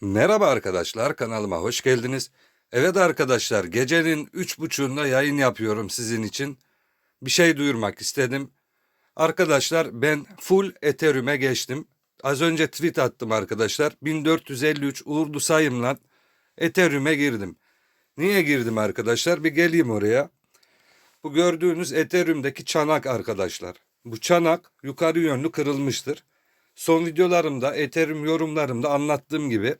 Merhaba arkadaşlar kanalıma hoş geldiniz. Evet arkadaşlar gecenin üç buçuğunda yayın yapıyorum sizin için. Bir şey duyurmak istedim. Arkadaşlar ben full Ethereum'e geçtim. Az önce tweet attım arkadaşlar. 1453 uğurlu sayımla Ethereum'e girdim. Niye girdim arkadaşlar? Bir geleyim oraya. Bu gördüğünüz Ethereum'daki çanak arkadaşlar. Bu çanak yukarı yönlü kırılmıştır. Son videolarımda Ethereum yorumlarımda anlattığım gibi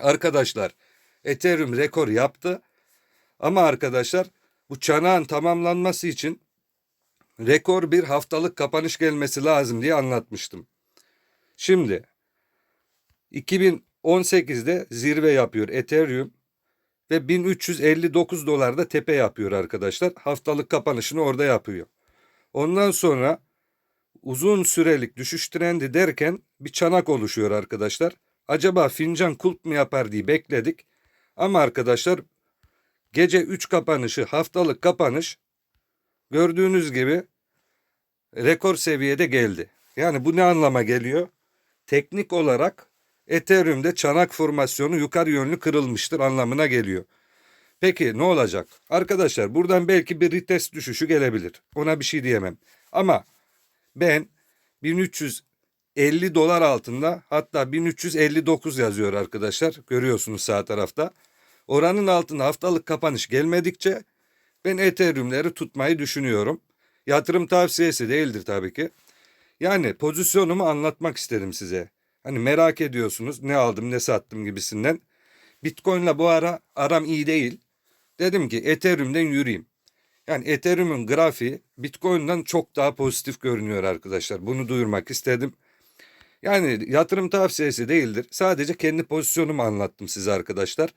arkadaşlar Ethereum rekor yaptı. Ama arkadaşlar bu çanağın tamamlanması için rekor bir haftalık kapanış gelmesi lazım diye anlatmıştım. Şimdi 2018'de zirve yapıyor Ethereum ve 1359 dolarda tepe yapıyor arkadaşlar. Haftalık kapanışını orada yapıyor. Ondan sonra uzun sürelik düşüş trendi derken bir çanak oluşuyor arkadaşlar. Acaba fincan kulp mu yapar diye bekledik. Ama arkadaşlar gece 3 kapanışı haftalık kapanış gördüğünüz gibi rekor seviyede geldi. Yani bu ne anlama geliyor? Teknik olarak Ethereum'de çanak formasyonu yukarı yönlü kırılmıştır anlamına geliyor. Peki ne olacak? Arkadaşlar buradan belki bir retest düşüşü gelebilir. Ona bir şey diyemem. Ama ben 1350 dolar altında hatta 1359 yazıyor arkadaşlar. Görüyorsunuz sağ tarafta. Oranın altında haftalık kapanış gelmedikçe ben Ethereum'leri tutmayı düşünüyorum. Yatırım tavsiyesi değildir tabii ki. Yani pozisyonumu anlatmak istedim size. Hani merak ediyorsunuz ne aldım ne sattım gibisinden. Bitcoin'la bu ara aram iyi değil. Dedim ki Ethereum'den yürüyeyim. Yani Ethereum'un grafiği Bitcoin'den çok daha pozitif görünüyor arkadaşlar. Bunu duyurmak istedim. Yani yatırım tavsiyesi değildir. Sadece kendi pozisyonumu anlattım size arkadaşlar.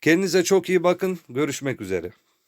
Kendinize çok iyi bakın. Görüşmek üzere.